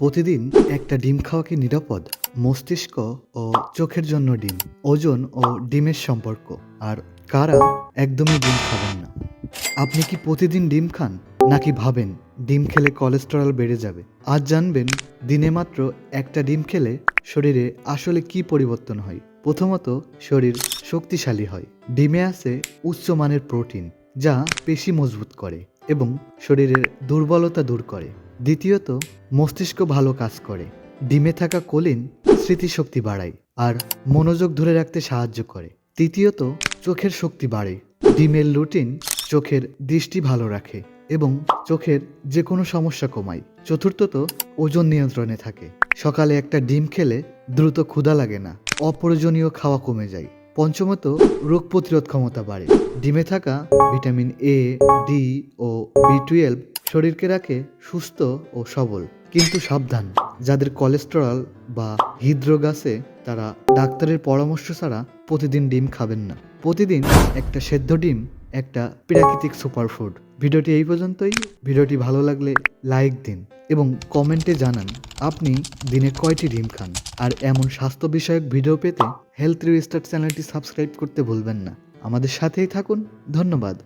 প্রতিদিন একটা ডিম খাওয়া কি নিরাপদ, মস্তিষ্ক ও চোখের জন্য ডিম, ওজন ও ডিমের সম্পর্ক। আর কারা একদমই ডিম খাবেন না। আপনি কি প্রতিদিন ডিম খান, নাকি ভাবেন ডিম খেলে কোলেস্টেরল বেড়ে যাবে? আজ জানবেন দিনে মাত্র একটা ডিম খেলে শরীরে আসলে কি পরিবর্তন হয়। প্রথমত, শরীর শক্তিশালী হয়। ডিমে আছে উচ্চমানের প্রোটিন, যা পেশি মজবুত করে এবং শরীরের দুর্বলতা দূর করে। দ্বিতীয়ত, মস্তিষ্ক ভালো কাজ করে, ডিমে থাকা কোলিন স্মৃতিশক্তি বাড়ায়, আর মনোযোগ ধরে রাখতে সাহায্য করে। তৃতীয়ত, চোখের শক্তি বাড়ে, ডিমের লুটিন চোখের দৃষ্টি ভালো রাখে এবং চোখের যে কোনো সমস্যা কমায়। চতুর্থত, ওজন নিয়ন্ত্রণে থাকে, সকালে একটা ডিম খেলে দ্রুত ক্ষুধা লাগে না, অপ্রয়োজনীয় খাওয়া কমে যায়। পঞ্চমত, রোগ প্রতিরোধ ক্ষমতা বাড়ে, ডিমে থাকা ভিটামিন এ ডি ও বি টুয়েলভ শরীরকে রাখে সুস্থ ও সবল, কিন্তু সাবধান। যাদের কোলেস্টেরল বা হৃদরোগ আছে, তারা ডাক্তারের পরামর্শ ছাড়া প্রতিদিন ডিম খাবেন না। প্রতিদিন একটা সেদ্ধ ডিম, একটা প্রাকৃতিক সুপারফুড ভিডিওটি এই পর্যন্তই। ভিডিওটি ভালো লাগলে লাইক দিন এবং কমেন্টে জানান, আপনি দিনে কয়টি ডিম খান? আর এমন স্বাস্থ্য বিষয়ক ভিডিও পেতে হেলথ রিস্টার্ট চ্যানেলটি সাবস্ক্রাইব করতে ভুলবেন না। আমাদের সাথেই থাকুন। ধন্যবাদ।